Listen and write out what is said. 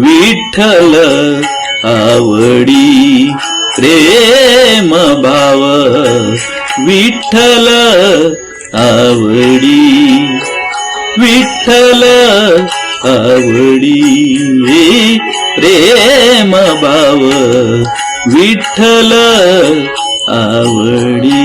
विठ्ठल आवडी प्रेम भाव विठ्ठल आवडी विठ्ठल आवडी प्रेम भाव विठ्ठल आवडी.